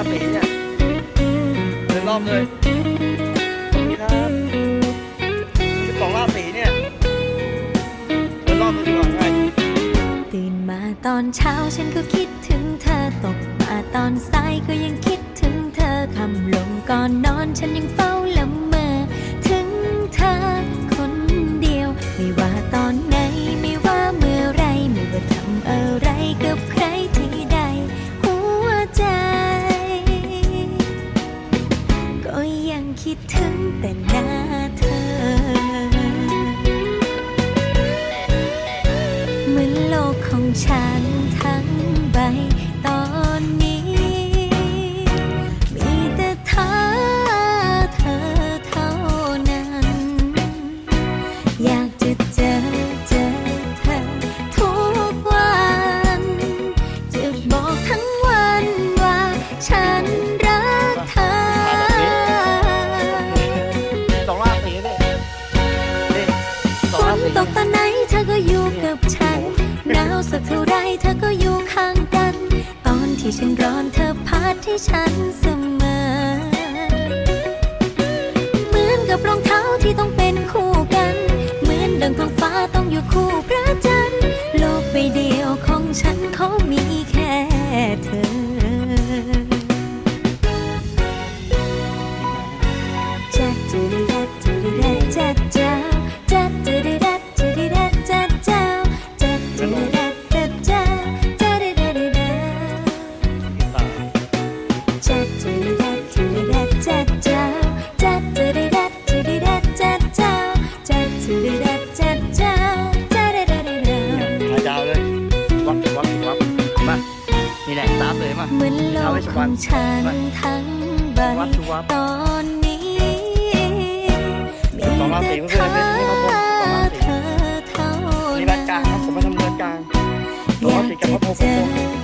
าศีเนี่ยเดินรอบเลยนี่ครับสิบสองราศีเนี่ยเดินรอบเลยดีกว่าไงตื่นมาตอนเช้าฉันก็คิดถึงเธอตกมาตอนสายก็ยังคิดถึงเธอคำลงก่อนนอนฉันยังเฝ้าละเมอถึงเธอคนเดียว ไม่ว่าตอนไหนไม่ว่าเมื่อไรไม่ว่าทำอะไรกับใคร คิดถึงแต่หน้าเธอ เหมือนโลกของฉันทั้งใบ ฉันร้อนเธอพัดให้ฉันเสมอ เลยมาเหมือนโลกของฉันทั้งใบวับทุกวับตอนนี้มีสองราศีแต่เพื่เธอนอๆให้เขาพบสองราศีเธอเท่านี่นั้รานยการครับผมมาทำเนินกลางอยากจะเจอเจอ